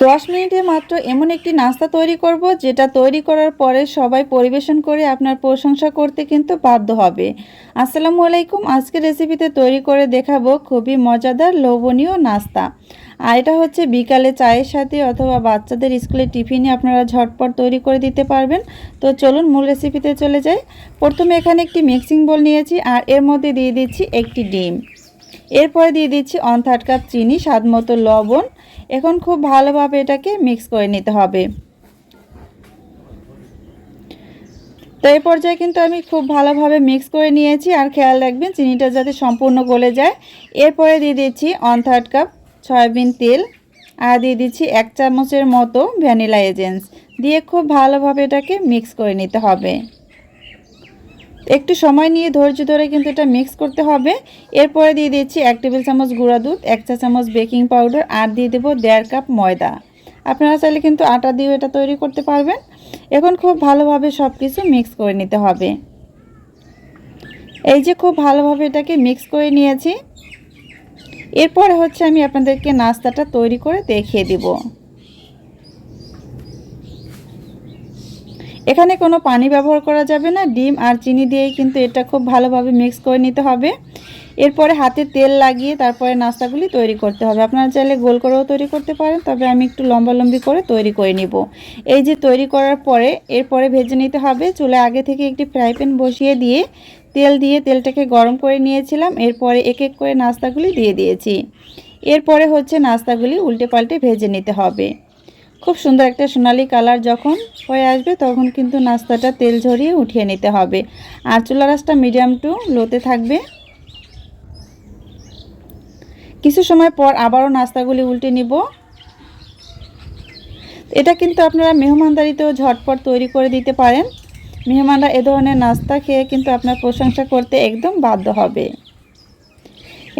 দশ মিনিটে মাত্র এমন একটি নাস্তা তৈরি করব, যেটা তৈরি করার পরে সবাই পরিবেশন করে আপনার প্রশংসা করতে কিন্তু বাধ্য হবে। আসসালামু আলাইকুম, আজকের রেসিপিতে তৈরি করে দেখাবো খুবই মজাদার লোভনীয় নাস্তা। আর এটা হচ্ছে বিকালে চায়ের সাথে অথবা বাচ্চাদের স্কুলে টিফিনে আপনারা ঝটপট তৈরি করে দিতে পারবেন। তো চলুন মূল রেসিপিতে চলে যাই। প্রথমে এখানে একটি মিক্সিং বোল নিয়েছি আর এর মধ্যে দিয়ে দিচ্ছি একটি ডিম। এরপরে দিয়ে দিচ্ছি অন থার্ড কাপ চিনি, স্বাদ মতো লবণ। এখন খুব ভালোভাবে এটাকে মিক্স করে নিতে হবে। তো এই পর্যায়ে কিন্তু আমি খুব ভালোভাবে মিক্স করে নিয়েছি। আর খেয়াল রাখবেন, চিনিটা যাতে সম্পূর্ণ গলে যায়। এরপরে দিয়ে দিচ্ছি অন থার্ড কাপ সয়াবিন তেল। আর দিয়ে দিচ্ছি এক চামচের মতো ভ্যানিলা এজেন্স দিয়ে খুব ভালোভাবে এটাকে মিক্স করে নিতে হবে। একটু সময় নিয়ে ধৈর্য ধরে কিন্তু এটা মিক্স করতে হবে। এরপরে দিয়ে দিচ্ছি এক টেবিল চামচ গুঁড়া দুধ, এক চা চামচ বেকিং পাউডার আর দিয়ে দেবো দেড় কাপ ময়দা। আপনারা চাইলে কিন্তু আটা দিয়েও এটা তৈরি করতে পারবেন। এখন খুব ভালোভাবে সব কিছু মিক্স করে নিতে হবে। এই যে খুব ভালোভাবে এটাকে মিক্স করে নিয়েছি। এরপরে হচ্ছে আমি আপনাদেরকে নাস্তাটা তৈরি করে দেখিয়ে দিব। এখানে কোনো পানি ব্যবহার করা যাবে না, ডিম আর চিনি দিয়েই কিন্তু এটা খুব ভালোভাবে মিক্স করে নিতে হবে। এরপরে হাতে তেল লাগিয়ে তারপরে নাস্তাগুলি তৈরি করতে হবে। আপনারা চাইলে গোল করেও তৈরি করতে পারেন, তবে আমি একটু লম্বা লম্বি করে তৈরি করে নিব। এই যে তৈরি করার পরে এরপরে ভেজে নিতে হবে। চুলে আগে থেকে একটি ফ্রাই প্যান বসিয়ে দিয়ে তেল দিয়ে তেলটাকে গরম করে নিয়েছিলাম। এরপরে এক এক করে নাস্তাগুলি দিয়ে দিয়েছি। এরপরে হচ্ছে নাস্তাগুলি উল্টে পাল্টে ভেজে নিতে হবে। খুব সুন্দর একটা সোনালি কালার যখন হয়ে আসবে, তখন কিন্তু নাস্তাটা তেল ঝরিয়ে উঠিয়ে নিতে হবে। আর চুলা রাসটা মিডিয়াম টু লোতে থাকবে। কিছু সময় পর আবারও নাস্তাগুলি উল্টে নিব। এটা কিন্তু আপনারা মেহমানদারিতেও ঝটপট তৈরি করে দিতে পারেন। মেহমানরা এ ধরনের নাস্তা খেয়ে কিন্তু আপনার প্রশংসা করতে একদম বাধ্য হবে।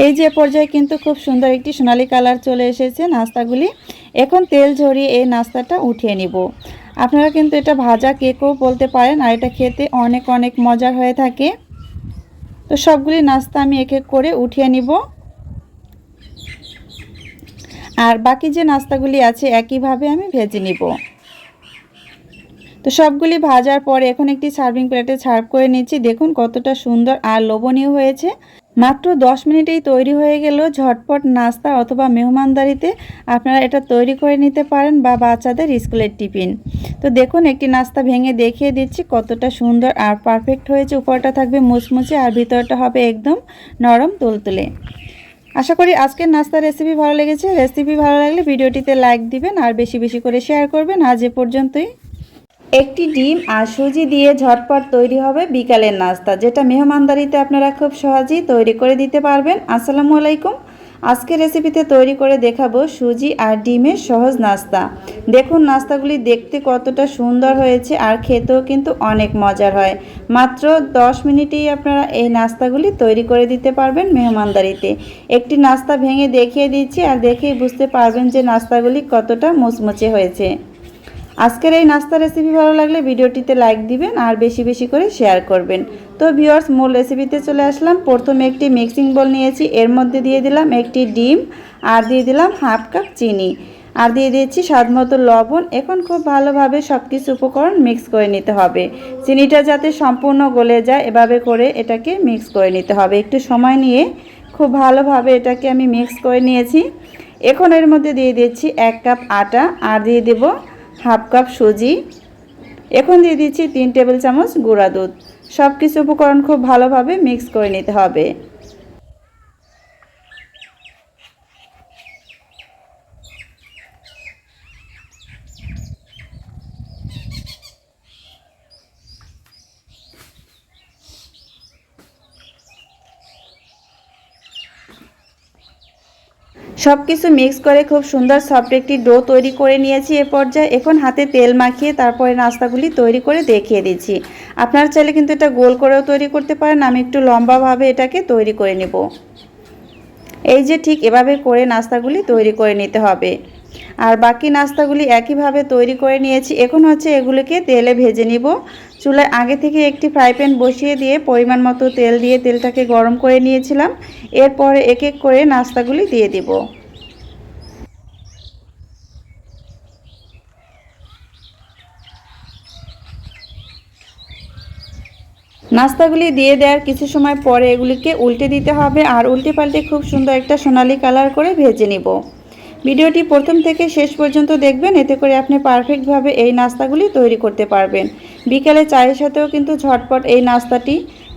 এই যে পর্যায়ে কিন্তু খুব সুন্দর একটি সোনালি কালার চলে এসেছে নাস্তাগুলি। এখন তেল ঝরিয়ে এই নাস্তাটা উঠিয়ে নিব। আপনারা কিন্তু এটা ভাজা কেকও বলতে পারেন, আর এটা খেতে অনেক অনেক মজার হয়ে থাকে। তো সবগুলি নাস্তা আমি এক এক করে উঠিয়ে নিব। আর বাকি যে নাস্তাগুলি আছে একইভাবে আমি ভেজে নিব। তো সবগুলি ভাজার পরে এখন একটি সার্ভিং প্লেটে সার্ভ করে নিচ্ছি। দেখুন কতটা সুন্দর আর লোভনীয় হয়েছে। মাত্র দশ মিনিটেই তৈরি হয়ে গেল ঝটপট নাস্তা অথবা মেহমানদারিতে। আপনারা এটা তৈরি করে নিতে পারেন বা বাচ্চাদের স্কুলের টিফিন। তো দেখুন, একটি নাস্তা ভেঙে দেখিয়ে দিচ্ছি কতটা সুন্দর আর পারফেক্ট হয়েছে। উপরটা থাকবে মুচমুচে আর ভিতরটা হবে একদম নরম তুলতুলে। আশা করি আজকের নাস্তার রেসিপি ভালো লেগেছে। রেসিপি ভালো লাগলে ভিডিওটিতে লাইক দিবেন আর বেশি বেশি করে শেয়ার করবেন। আজ এ পর্যন্তই। একটি ডিম আর সুজি দিয়ে ঝটপট তৈরি হবে বিকালের নাস্তা, যেটা মেহমানদারিতে আপনারা খুব সহজেই তৈরি করে দিতে পারবেন। আসসালামু আলাইকুম। আজকের রেসিপিতে তৈরি করে দেখাবো সুজি আর ডিমের সহজ নাস্তা। দেখুন নাস্তাগুলি দেখতে কতটা সুন্দর হয়েছে আর খেতেও কিন্তু অনেক মজার হয়। মাত্র 10 মিনিটেই আপনারা এই নাস্তাগুলি তৈরি করে দিতে পারবেন মেহমানদারিতে। একটি নাস্তা ভেঙে দেখিয়ে দিচ্ছি আর দেখেই বুঝতে পারবেন যে নাস্তাগুলি কতটা মুচমুচে হয়েছে। আজকের এই নাস্তা রেসিপি ভালো লাগলে ভিডিওটিতে লাইক দিবেন আর বেশি বেশি করে শেয়ার করবেন। তো ভিওর্স মূল রেসিপিতে চলে আসলাম। প্রথমে একটি মিক্সিং বল নিয়েছি। এর মধ্যে দিয়ে দিলাম একটি ডিম আর দিয়ে দিলাম হাফ কাপ চিনি। আর দিয়ে দিয়েছি স্বাদ মতো লবণ। এখন খুব ভালোভাবে সব কিছু উপকরণ মিক্স করে নিতে হবে। চিনিটা যাতে সম্পূর্ণ গলে যায়, এভাবে করে এটাকে মিক্স করে নিতে হবে। একটু সময় নিয়ে খুব ভালোভাবে এটাকে আমি মিক্স করে নিয়েছি। এখন এর মধ্যে দিয়ে দিচ্ছি এক কাপ আটা। আর দিয়ে দেবো হাফ কাপ সুজি, এখন দিয়ে দিচ্ছি তিন টেবিল চামচ গুঁড়া দুধ। সব কিছু উপকরণ খুব ভালোভাবে মিক্স করে নিতে হবে। সব কিছু মিক্স করে খুব সুন্দর সফট একটি ডো তৈরি করে নিয়েছি এ পর্যায়ে। এখন হাতে তেল মাখিয়ে তারপরে নাস্তাগুলি তৈরি করে দেখিয়ে দিচ্ছি। আপনার চাইলে কিন্তু এটা গোল করেও তৈরি করতে পারেন, আমি একটু লম্বাভাবে এটাকে তৈরি করে নেব। এই যে ঠিক এভাবে করে নাস্তাগুলি তৈরি করে নিতে হবে। আর বাকি নাস্তাগুলি একইভাবে তৈরি করে নিয়েছি। এখন হচ্ছে এগুলিকে তেলে ভেজে নিব। চুলায় আগে থেকে একটি ফ্রাই প্যান বসিয়ে দিয়ে পরিমাণ মতো তেল দিয়ে তেলটাকে গরম করে নিয়েছিলাম। এরপরে এক এক করে নাস্তাগুলি দিয়ে দিব। নাস্তাগুলি দিয়ে দেওয়ার কিছু সময় পরে এগুলিকে উল্টে দিতে হবে। আর উল্টে পাল্টে খুব সুন্দর একটা সোনালি কালার করে ভেজে নিব। ভিডিওটি প্রথম থেকে শেষ পর্যন্ত দেখবেন, এতে করে আপনি পারফেক্টভাবে এই নাস্তাগুলি তৈরি করতে পারবেন। বিকেলে চায়ের সাথেও কিন্তু ঝটপট এই নাস্তাটি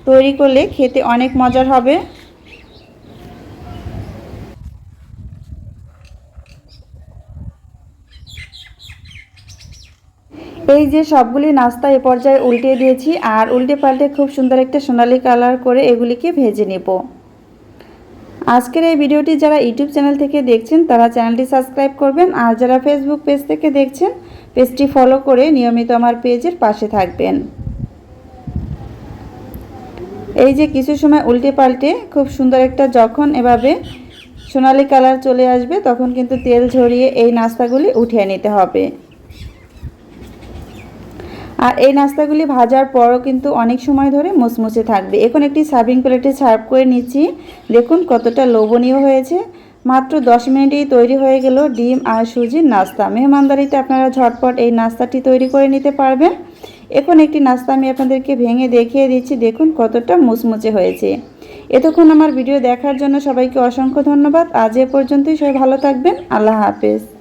তৈরি করলে খেতে অনেক মজার হবে। এই যে সবগুলি নাস্তা এ পর্যায়ে উল্টে দিয়েছি, আর উল্টে পাল্টে খুব সুন্দর একটা সোনালি কালার করে এগুলিকে ভেজে নেব। আজকের এই ভিডিওটি যারা ইউটিউব চ্যানেল থেকে দেখছেন, তারা চ্যানেলটি সাবস্ক্রাইব করবেন। আর যারা ফেসবুক পেজ থেকে দেখছেন, পেজটি ফলো করে নিয়মিত আমার পেজের পাশে থাকবেন। এই যে কিছু সময় উল্টে পাল্টে খুব সুন্দর একটা যখন এভাবে সোনালি কালার চলে আসবে, তখন কিন্তু তেল ঝরিয়ে এই নাস্তাগুলি উঠিয়ে নিতে হবে। আর এই নাস্তাগুলি ভাজার পরও কিন্তু অনেক সময় ধরে মুচমুচে থাকবে। এখন একটি সার্ভিং প্লেটে সার্ভ করে নিচ্ছি। দেখুন কতটা লোভনীয় হয়েছে। মাত্র দশ মিনিটেই তৈরি হয়ে গেল ডিম আর সুজির নাস্তা। মেহমানদারিতে আপনারা ঝটপট এই নাস্তাটি তৈরি করে নিতে পারবেন। এখন একটি নাস্তা আমি আপনাদেরকে ভেঙে দেখিয়ে দিচ্ছি। দেখুন কতটা মুচমুচে হয়েছে। এতক্ষণ আমার ভিডিও দেখার জন্য সবাইকে অসংখ্য ধন্যবাদ। আজ এ পর্যন্তই। সবাই ভালো থাকবেন। আল্লাহ হাফেজ।